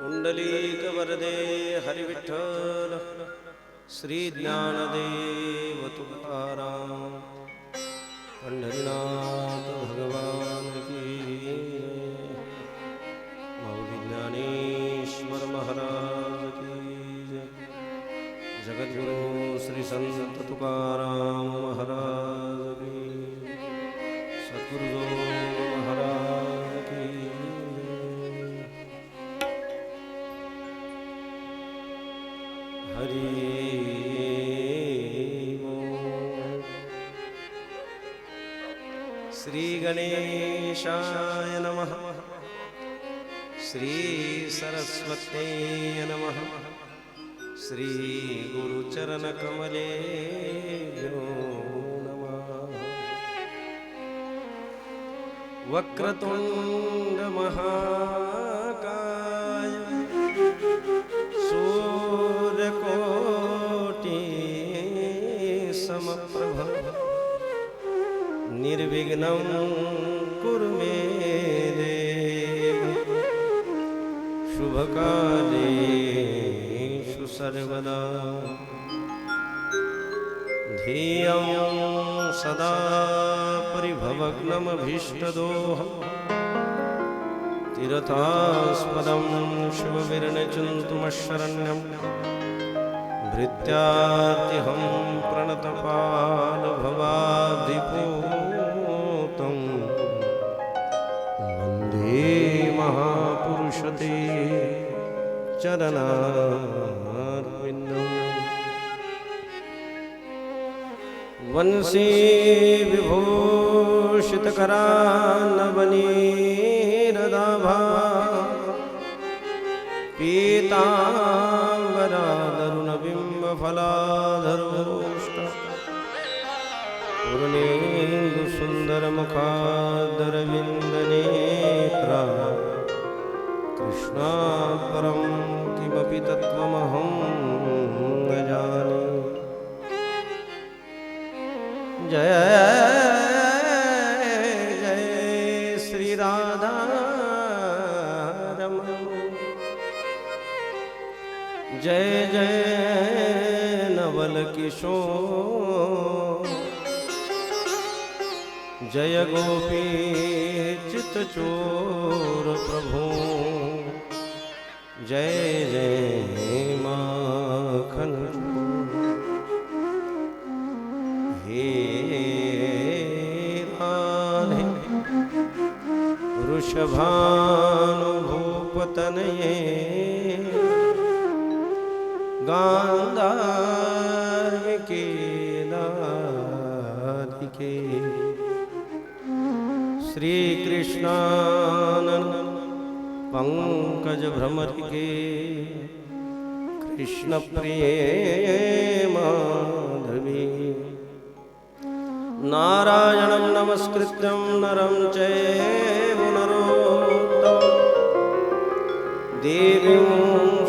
पुंडलीक वरदे हरिविठ्ठल श्री ज्ञानदेव तुकाराम पंढरीनाथ भगवान की मौली ज्ञानेश्वर महाराज की जय. जगद्गुरु श्री संत गणेशाय नमः। श्रीसरस्वतीय नमः। श्रीगुरुचरणकमलेभ्यो नमः वक्रत्वङ्गमहाकाय सूर्यकोटि समप्रभ। निर्विघ्नम् निर्विघ्नं कुरु मे देव शुभकालेषु सर्वदा। सदा परिभवग्नमभीष्टदोहम् तीर्थास्पदं शिवविरणचिन्तुमशरण्यं भृत्यात्यहं प्रणतपालभवाधिपो। महापुरुषते चरणार्विन्दम् वंशी विभूषितकरान्नवनीरदाभा पीताम्बरादरुणबिम्बफलाधरोष्ट पूर्णेन्दुसुन्दरमुखादरविन्दनेत्रा कृष्णात् परं किमपि तत्त्वमहं न जाने। जय जय श्रीराधा जय जय नवलकिशोर जय गोपी चित चोर जय जय माखन हे राधे। वृषभानुभूपतनये। गान्धार्मिके नादिके श्रीकृष्णानन्द। पङ्कजभ्रमरिके कृष्णप्रिये माधवी। नारायणं नमस्कृत्यं नरं चैव नरोत्तमं। देवीं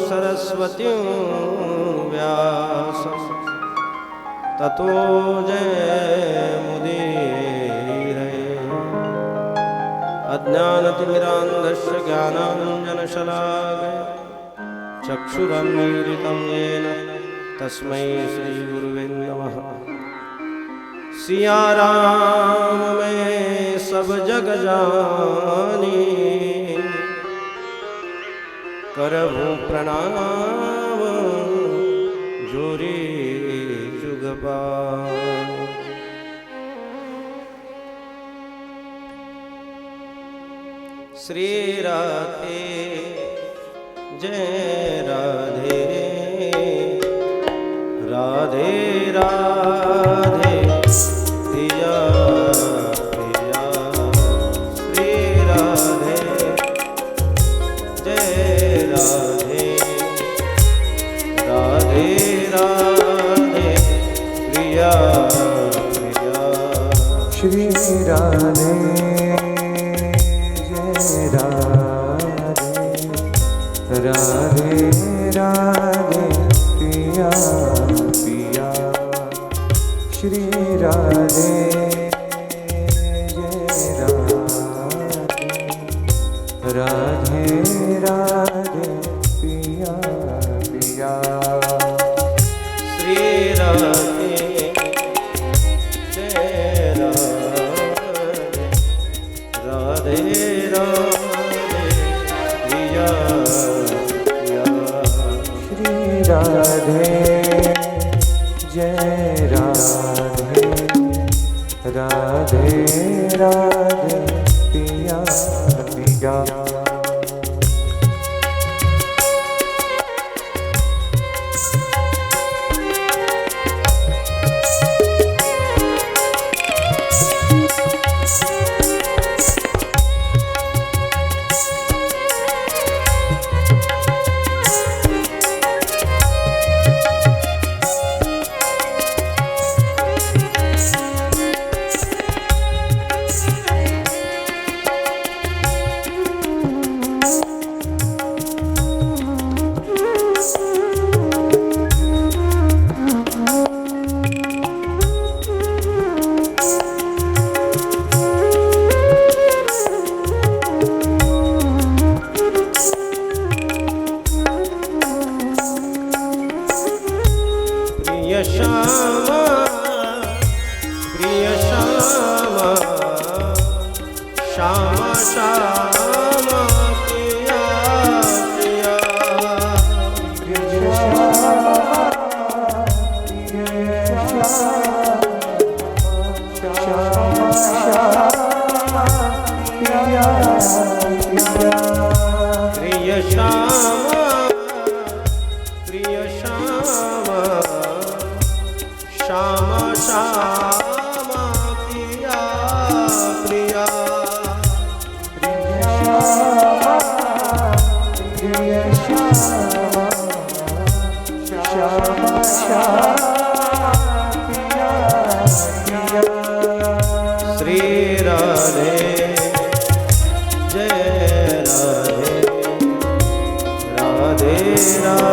सरस्वतीं व्यास। ततो जयमुदीरये अज्ञानतिमिरान्धस्य ज्ञानाञ्जनशलाकय चक्षुरन्मीलितं येन तस्मै श्रीगुरुवे नमः। सिया राम में सब जग जानी करहु प्रणाम जोरी जुगपा श्री राधे। जय राधे। राधे राधे। प्रिया प्रिया। श्री राधे। जय राधे। राधे राधे। प्रिया प्रिया। श्री राधे। राधे राधे पिया पिया। श्री राधे। राधे राधे राधे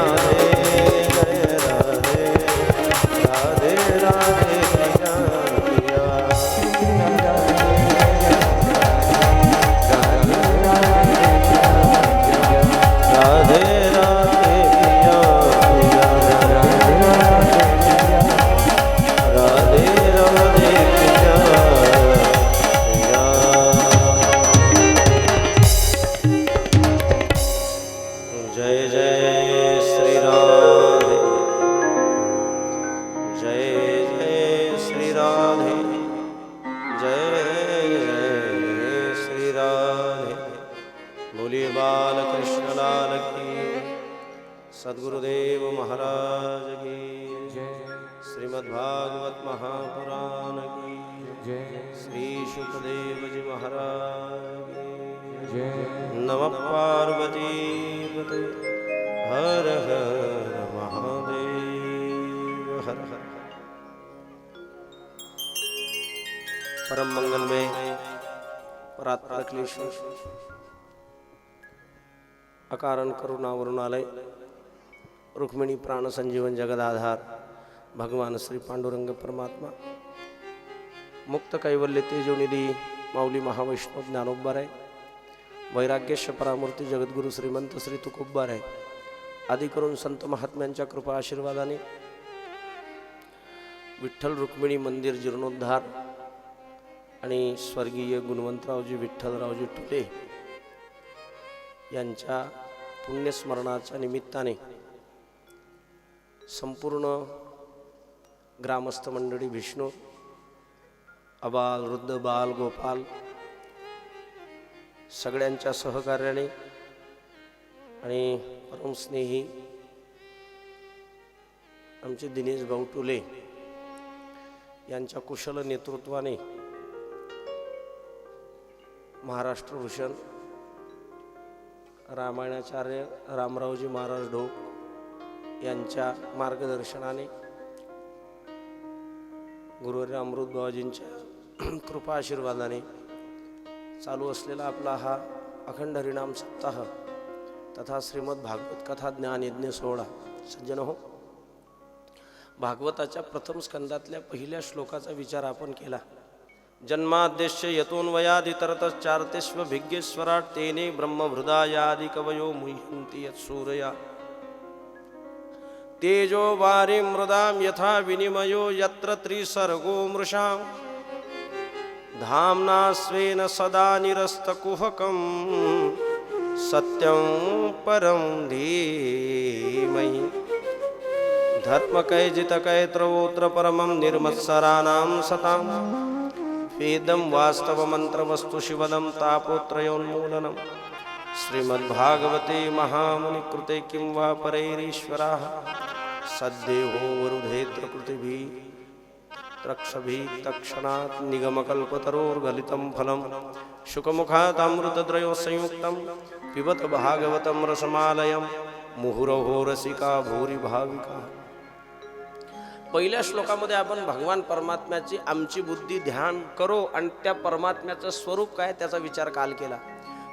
Hare जय। श्री सुखदेव जी महाराज। की जय। नम पार्वती हर हर महादेव। हर हर। परम मंगल में परात्परक्लेश्वर अकारण करुणावरून आलय रुक्मिणी प्राण संजीवन जगदाधार। भगवान श्री पांडुरंग परमात्मा मुक्त कैवल्य तेजोनिधी माऊली महावैष्णव ज्ञानोब्बार आहे वैराग्यश परामूर्ती जगद्गुरू श्रीमंत श्री तुकोब्बार आहे. आदी करून संत महात्म्यांच्या कृपा आशीर्वादाने विठ्ठल रुक्मिणी मंदिर जीर्णोद्धार आणि स्वर्गीय गुणवंतरावजी विठ्ठलरावजी टुले यांच्या पुण्यस्मरणाच्या निमित्ताने संपूर्ण ग्रामस्थ मंडळी विष्णू अबाल वृद्ध बाल गोपाल सगळ्यांच्या सहकार्याने आणि परमस्नेही आमचे दिनेश भाऊ टुले यांच्या कुशल नेतृत्वाने महाराष्ट्र भूषण रामायणाचार्य रामरावजी महाराज ढोक यांच्या मार्गदर्शनाने गुरुवारी अमृत बाबाजींच्या कृपा आशीर्वादाने चालू असलेला आपला हा अखंड हरिणाम सप्ताह तथा श्रीमद भागवत कथा ज्ञान यज्ञ सोहळा सज्जन हो. भागवताच्या प्रथम स्कंदातल्या पहिल्या श्लोकाचा विचार आपण केला. जन्माद्यश्य यतोन्वयादितरतश्चार्तेष्व भिग्येश्वराट तेने ब्रह्महृदायादि कवयो मुह्यन्ति यत्सूरया. तेजो वारी मृदां यथा विनिमयो यत्र त्रिसर्गो मृषां। धाम्ना स्वेन सदा निरस्तकुहकं सत्यं परं धीमहि। धर्मकैजितकैत्रवोत्र परमं निर्मत्सराणां सतां। वेदं वास्तवमन्त्रवस्तु शिवदं तापोत्रयोन्मूलनम् श्रीमद्भागवते महामुनिकृते किं वा परैरीश्वराः। सद्देहो वरुधेत्रकृतिभिः त्रक्षभिः तक्षणात् निगमकल्पतरोर्गलितं फलं शुकमुखादमृतद्रयो संयुक्तं पिबत भागवतं रसमालयं मुहुरहो रसिका भूरिभाविका पहिल्या श्लोकामध्ये आपण भगवान परमात्म्याची आमची बुद्धी ध्यान करो आणि त्या परमात्म्याचं स्वरूप काय त्याचा विचार काल केला.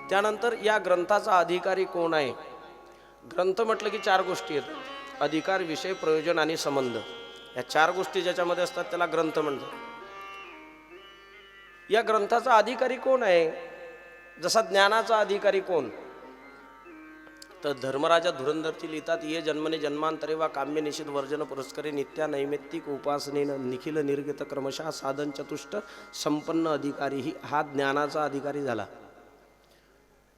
त्यानंतर या ग्रंथाचा अधिकारी कोण आहे? ग्रंथ म्हटलं की चार गोष्टी आहेत. अधिकार विषय प्रयोजन आणि संबंध. या चार गोष्टी ज्याच्यामध्ये असतात त्याला ग्रंथ म्हणतात. या ग्रंथाचा अधिकारी कोण आहे? जसा ज्ञानाचा अधिकारी कोण? तर धर्मराजा धुरंधरची लिहितात ये जन्मने जन्मांतरे वा काम्य निषेध वर्जन पुरस्करे नित्या नैमित्तिक उपासनेनं निखिल निर्गत क्रमशः साधन चतुष्ट संपन्न अधिकारी ही हा ज्ञानाचा अधिकारी झाला.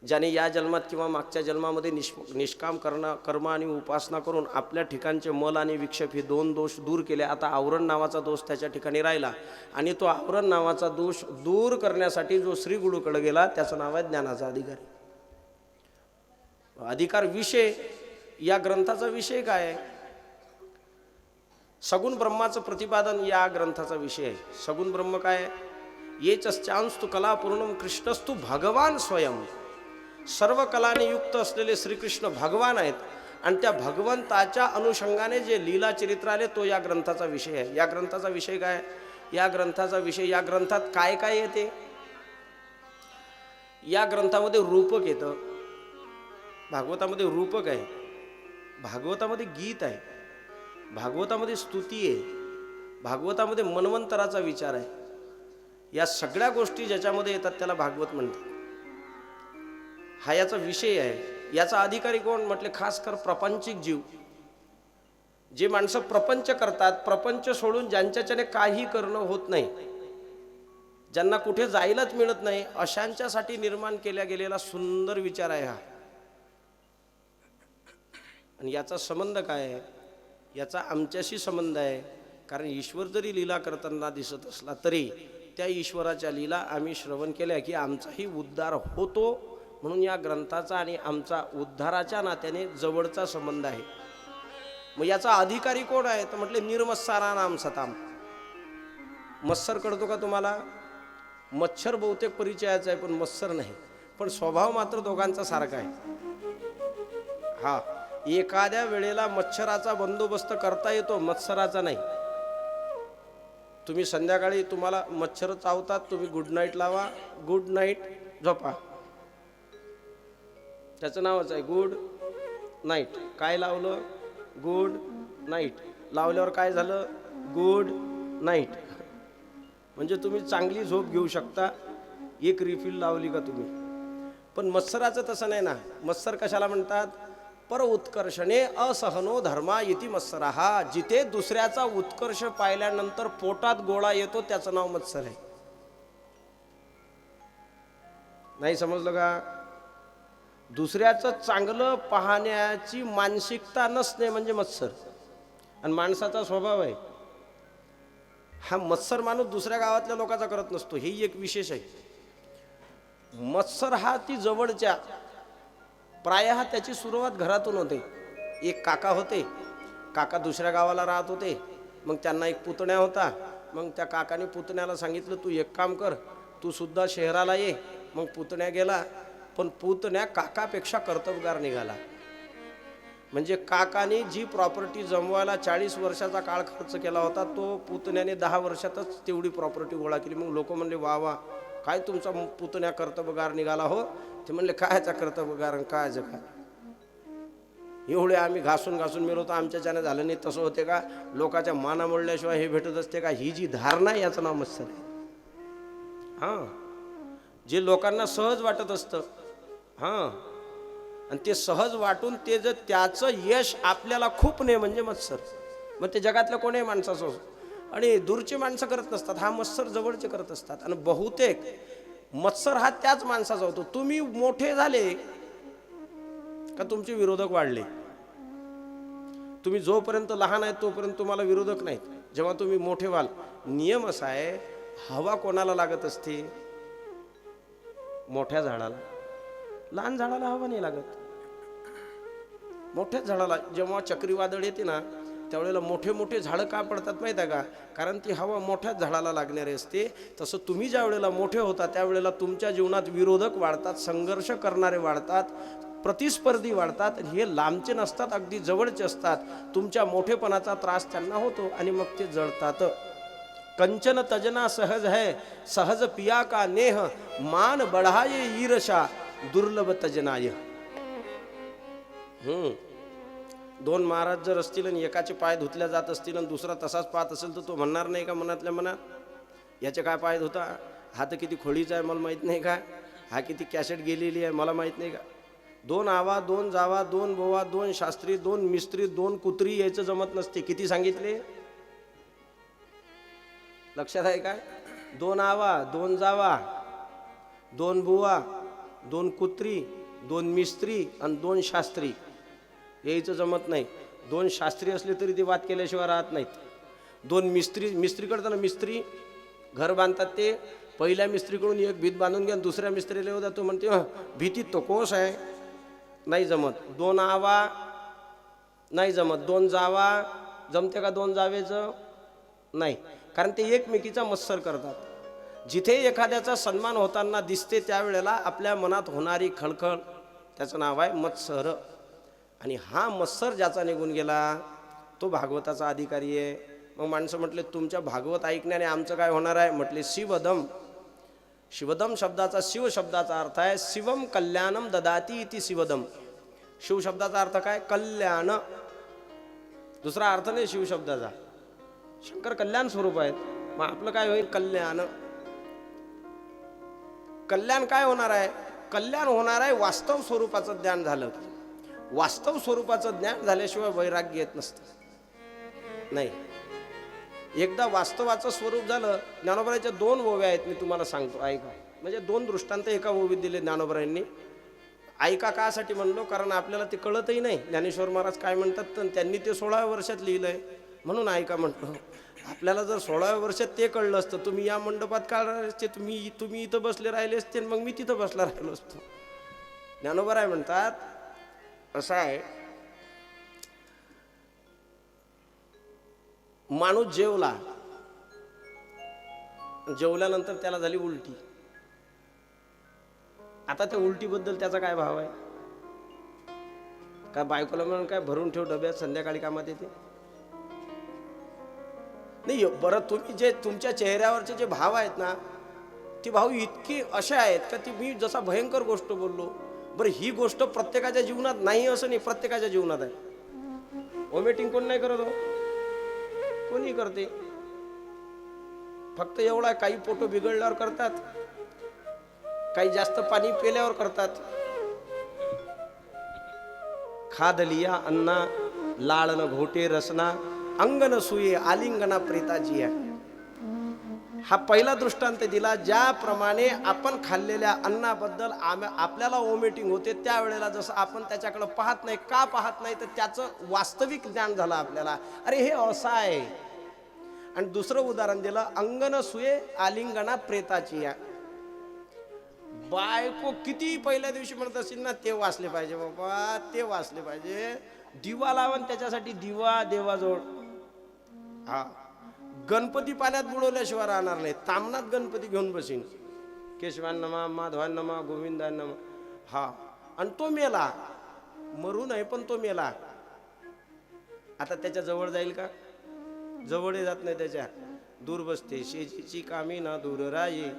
ज्याने या जन्मात किंवा मागच्या जन्मामध्ये निष् निष्काम करणं कर्म आणि उपासना करून आपल्या ठिकाणचे मल आणि विक्षेप हे दोन दोष दूर केले. आता आवरण नावाचा दोष त्याच्या ठिकाणी राहिला आणि तो आवरण नावाचा दोष दूर करण्यासाठी जो श्री गुरुकडे गेला त्याचं नाव आहे ज्ञानाचा अधिकारी. अधिकार विषय या ग्रंथाचा विषय काय आहे? सगुण ब्रह्माचं प्रतिपादन या ग्रंथाचा विषय आहे. सगुण ब्रह्म काय आहे? येच तू कला पूर्ण कृष्णस्तु भगवान स्वयं. सर्व कलाने युक्त असलेले श्रीकृष्ण भगवान आहेत. आणि त्या भगवंताच्या अनुषंगाने जे लीला चरित्र आले तो या ग्रंथाचा विषय आहे. या ग्रंथाचा विषय काय या ग्रंथाचा विषय या ग्रंथात काय काय येते? या ग्रंथामध्ये रूपक येतं. भागवतामध्ये रूपक आहे. भागवतामध्ये गीत आहे. भागवतामध्ये स्तुती आहे. भागवतामध्ये मनवंतराचा विचार आहे. या सगळ्या गोष्टी ज्याच्यामध्ये येतात त्याला भागवत म्हणतात. हा याचा विषय आहे. याचा अधिकारी कोण? म्हटले खास कर प्रपंचिक जीव. जे माणसं प्रपंच करतात प्रपंच सोडून ज्यांच्याच्याने काही करणं होत नाही ज्यांना कुठे जायलाच मिळत नाही अशांच्यासाठी निर्माण केल्या गेलेला सुंदर विचार आहे हा. आणि याचा संबंध काय आहे? याचा आमच्याशी संबंध आहे. कारण ईश्वर जरी लीला करताना दिसत असला तरी त्या ईश्वराच्या लीला आम्ही श्रवण केल्या की आमचाही उद्धार होतो म्हणून या ग्रंथाचा आणि आमचा उद्धाराच्या नात्याने जवळचा संबंध आहे. मग याचा अधिकारी कोण आहे तर म्हटले निर्मत्सारा नाम सताम. मत्सर कळतो का तुम्हाला? मच्छर बहुतेक परिचयाचा आहे पण मत्सर नाही. पण स्वभाव मात्र दोघांचा सारखा आहे. हा एखाद्या वेळेला मच्छराचा बंदोबस्त करता येतो मत्सराचा नाही. तुम्ही संध्याकाळी तुम्हाला मच्छर चावतात तुम्ही गुड नाईट लावा गुड नाईट झोपा. त्याचं नावच आहे गुड नाईट. काय लावलं? Good night. लावल्यावर काय झालं? Good night. म्हणजे तुम्ही चांगली झोप घेऊ शकता. एक रिफिल लावली का तुम्ही? पण मत्सराचं तसं नाही ना. मत्सर कशाला म्हणतात? पर उत्कर्षणे असहनो धर्मा इति मत्सरा. हा जिथे दुसऱ्याचा उत्कर्ष पाहिल्यानंतर पोटात गोळा येतो त्याचं नाव मत्सर आहे. नाही समजलं का? दुसऱ्याचं चांगलं पाहण्याची मानसिकता नसणे म्हणजे मत्सर. आणि माणसाचा स्वभाव आहे. हा मत्सर माणूस दुसऱ्या गावातल्या लोकांचा करत नसतो. हेही एक विशेष आहे. मत्सर हा ती जवळच्या प्राय त्याची सुरुवात घरातून होते. एक काका होते. काका दुसऱ्या गावाला राहत होते. मग त्यांना एक पुतण्या होता. मग त्या काकाने पुतण्याला सांगितलं तू एक काम कर. तू सुद्धा शहराला ये. मग पुतण्या गेला. पण पुतण्या काकापेक्षा कर्तबगार निघाला. म्हणजे काकाने जी प्रॉपर्टी जमवायला चाळीस वर्षाचा काळ खर्च केला होता तो पुतण्याने दहा वर्षातच तेवढी प्रॉपर्टी गोळा केली. मग लोक म्हणले वा वा काय तुमचा पुतण्या कर्तबगार निघाला हो? ते म्हणले कायचा कर्तबगार आणि कायचं काय? एवढे आम्ही घासून घासून मिळवतो तर आमच्याच्याने झालं नाही तसं होते का? लोकाच्या माना मोडल्याशिवाय हे भेटत असते का? ही जी धारणा आहे याचं नाव मत्सर आहे. हां. जे लोकांना सहज वाटत असतं हां. आणि ते सहज वाटून ते जर त्याचं यश आपल्याला खूप नाही म्हणजे मत्सर. मग ते जगातल्या कोणीही माणसाचं असो. आणि दूरची माणसं करत नसतात हा मत्सर जवळचे करत असतात. आणि बहुतेक मत्सर हा त्याच माणसाचा होतो. तुम्ही मोठे झाले का तुमचे विरोधक वाढले? तुम्ही जोपर्यंत लहान आहेत तोपर्यंत तुम्हाला विरोधक नाहीत. जेव्हा तुम्ही मोठे व्हाल नियम असा आहे हवा कोणाला लागत असते? मोठ्या झाडाला. लहान झाडाला हवा नाही लागत. मोठ्याच झाडाला जेव्हा चक्रीवादळ येते ना त्यावेळेला मोठे मोठे झाडं का पडतात माहीत आहे का? कारण ती हवा मोठ्याच झाडाला लागणारी असते. तसं तुम्ही ज्या वेळेला मोठे होता त्यावेळेला तुमच्या जीवनात विरोधक वाढतात संघर्ष करणारे वाढतात प्रतिस्पर्धी वाढतात हे लांबचे नसतात अगदी जवळचे असतात. तुमच्या मोठेपणाचा त्रास त्यांना होतो आणि मग ते जळतात. कंचन तजना सहज है सहज पिया का नेह मान बढ़ाये ईरशा. दुर्लभ तजनाय हम्म. दोन महाराज जर असतील आणि एकाचे पाय धुतल्या जात असतील आणि दुसरा तसाच पाहत असेल तर तो म्हणणार नाही का मनातल्या मनात? याचे काय पाय धुता? हा तर किती खोळीचा आहे मला माहीत नाही का? हा किती कॅसेट गेलेली आहे मला माहीत नाही का? दोन आवा दोन जावा दोन बोवा दोन शास्त्री दोन मिस्त्री दोन कुत्री यायचं जमत नसते. किती सांगितले? लक्षात आहे काय दोन आवा दोन जावा दोन बुवा दोन कुत्री दोन मिस्त्री आणि दोन शास्त्री. यायचं जमत नाही. दोन शास्त्री असले तरी ते वाद केल्याशिवाय राहत नाहीत. दोन मिस्त्री मिस्त्री करताना मिस्त्री घर बांधतात ते. पहिल्या मिस्त्रीकडून एक भीत बांधून घ्या आणि दुसऱ्या मिस्त्रीला होता तो म्हणते भीती भीतीत तो कोस आहे. नाही जमत. दोन आवा नाही जमत. दोन जावा जमते का दोन जावेचं? नाही. कारण ते एकमेकीचा मत्सर करतात. जिथे एखाद्याचा सन्मान होताना दिसते त्यावेळेला आपल्या मनात होणारी खळखळ त्याचं नाव आहे मत्सर. आणि हा मत्सर ज्याचा निघून गेला तो भागवताचा अधिकारी आहे. मग माणसं म्हटले तुमच्या भागवत ऐकण्याने आमचं काय होणार आहे? म्हटले शिवदम. शिवदम शब्दाचा शिव शब्दाचा अर्थ आहे शिवम कल्याणम ददाती इति शिवदम. शिव शब्दाचा अर्थ काय? कल्याण. दुसरा अर्थ नाही शिव शब्दाचा. शंकर कल्याण स्वरूप आहेत. मग आपलं काय होईल? कल्याण. कल्याण काय होणार आहे? कल्याण होणार आहे वास्तव स्वरूपाचं ज्ञान झालं. वास्तव स्वरूपाचं ज्ञान झाल्याशिवाय वैराग्य येत नसतं. नाही. एकदा वास्तवाचं स्वरूप झालं ज्ञानोबराच्या दोन ओव्या आहेत मी तुम्हाला सांगतो ऐका. म्हणजे दोन दृष्टांत एका ओवीत दिले ज्ञानोबरायांनी. ऐका कासाठी म्हणलो कारण आपल्याला ते कळतही नाही. ज्ञानेश्वर महाराज काय म्हणतात तर त्यांनी ते सोळाव्या वर्षात लिहिलंय. म्हणून ऐका म्हटलं आपल्याला जर सोळाव्या वर्षात ते कळलं असतं तुम्ही या मंडपात का राहिले असते तुम्ही तुम्ही इथं बसले राहिले असते आणि मग मी तिथं बसला राहिलो असतो. ज्ञानोबराय म्हणतात असं आहे माणूस जेवला जेवल्यानंतर त्याला झाली उलटी. आता त्या उलटीबद्दल त्याचा काय भाव आहे? काय बायकोला म्हणून काय भरून ठेव डब्यात संध्याकाळी कामात येते? नाही बरं तुम्ही जे तुमच्या चेहऱ्यावरचे जे भाव आहेत ना ती भाव इतकी असे आहेत का ती मी जसा भयंकर गोष्ट बोललो बरं ही गोष्ट प्रत्येकाच्या जीवनात नाही असं नाही प्रत्येकाच्या जीवनात आहे. वॉमिटिंग कोण नाही करत हो? कोणी करते. फक्त एवढा काही पोटो बिघडल्यावर करतात काही जास्त पाणी पेल्यावर करतात. खाद लिया अन्ना लाळन घोटे रसना अंगन सुये आलिंगना प्रेताची आहे. हा पहिला दृष्टांत दिला ज्याप्रमाणे आपण खाल्लेल्या अन्नाबद्दल आम आपल्याला ओमिटिंग होते त्यावेळेला जसं आपण त्याच्याकडे पाहत नाही का पाहत नाही तर त्याचं वास्तविक ज्ञान झालं आपल्याला. अरे हे असं आहे. आणि दुसरं उदाहरण दिलं अंगन सुये आलिंगना प्रेताची या बायको किती पहिल्या दिवशी म्हणत असेल ना ते वाचले पाहिजे बाबा ते वाचले पाहिजे. दिवा लावून त्याच्यासाठी दिवा देवाजवळ. हा. गणपती पाण्यात बुडवल्याशिवाय राहणार नाही. तामनात गणपती घेऊन बसीन. केशवांनमा माधवांनमा गोविंदांनमा हा. आणि तो मेला. मरू नाही पण तो मेला. आता त्याच्याजवळ जाईल का? जवळही जात नाही त्याच्या. दूर बसते. शेजीची कामी ना दूर राये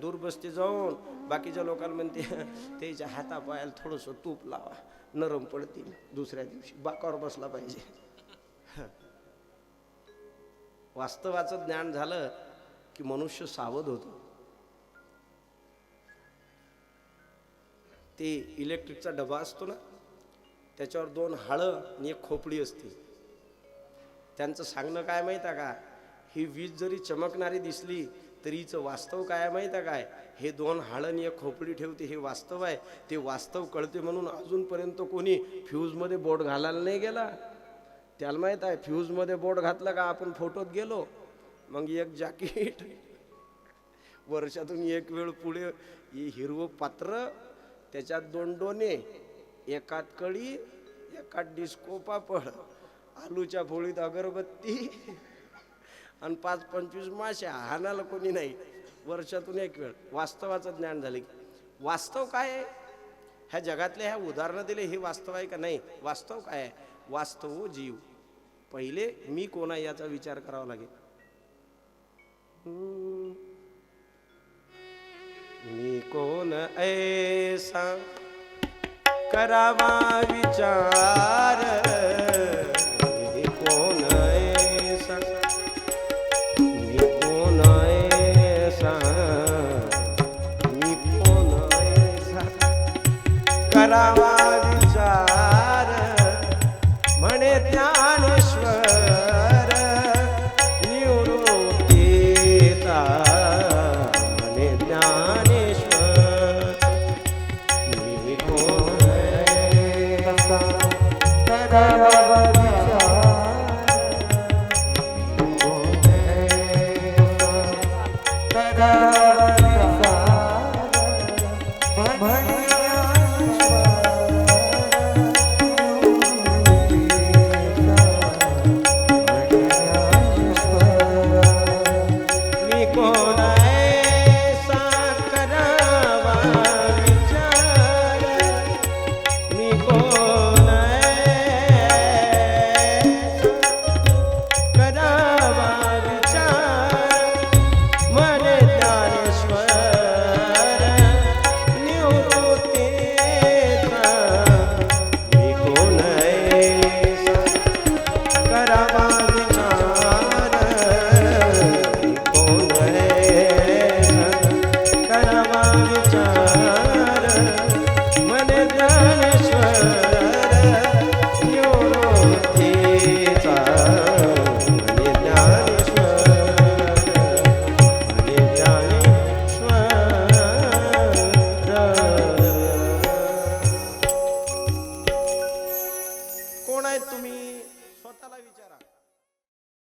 दूर बसते जाऊन. बाकीच्या लोकांना म्हणते त्याच्या हातापायाला थोडंसं तूप लावा. नरम पडतील. दुसऱ्या दिवशी बाकावर बसला पाहिजे. वास्तवाचं ज्ञान झालं की मनुष्य सावध होतो. ते इलेक्ट्रिकचा डबा असतो ना त्याच्यावर दोन हाळं आणि एक खोपडी असते. त्यांचं सांगणं काय माहीत आहे का? ही वीज जरी चमकणारी दिसली तरी हिचं वास्तव काय माहीत आहे काय? हे दोन हाळं आणि एक खोपडी ठेवते हे वास्तव आहे. ते वास्तव कळते म्हणून अजूनपर्यंत कोणी फ्यूजमध्ये बोट घालायला नाही गेला. त्याला माहीत आहे फ्यूजमध्ये बोर्ड घातलं का आपण फोटोत गेलो मग एक जॅकेट वर्षातून एक वेळ पुढे हिरवं पात्र त्याच्यात दोन डोने एकात कळी एकात डिस्को पापड आलूच्या फोळीत अगरबत्ती आणि पाच पंचवीस माश्या हाणाला कोणी नाही. वर्षातून एक वेळ वास्तवाचं ज्ञान झालं की. वास्तव काय आहे? ह्या जगातले ह्या उदाहरणं दिले हे वास्तव आहे का नाही? वास्तव काय आहे? वास्तव हो जीव. पहिले मी कोण आहे याचा विचार करावा लागेल. मी कोण ऐसा करावा विचार. कोण करावा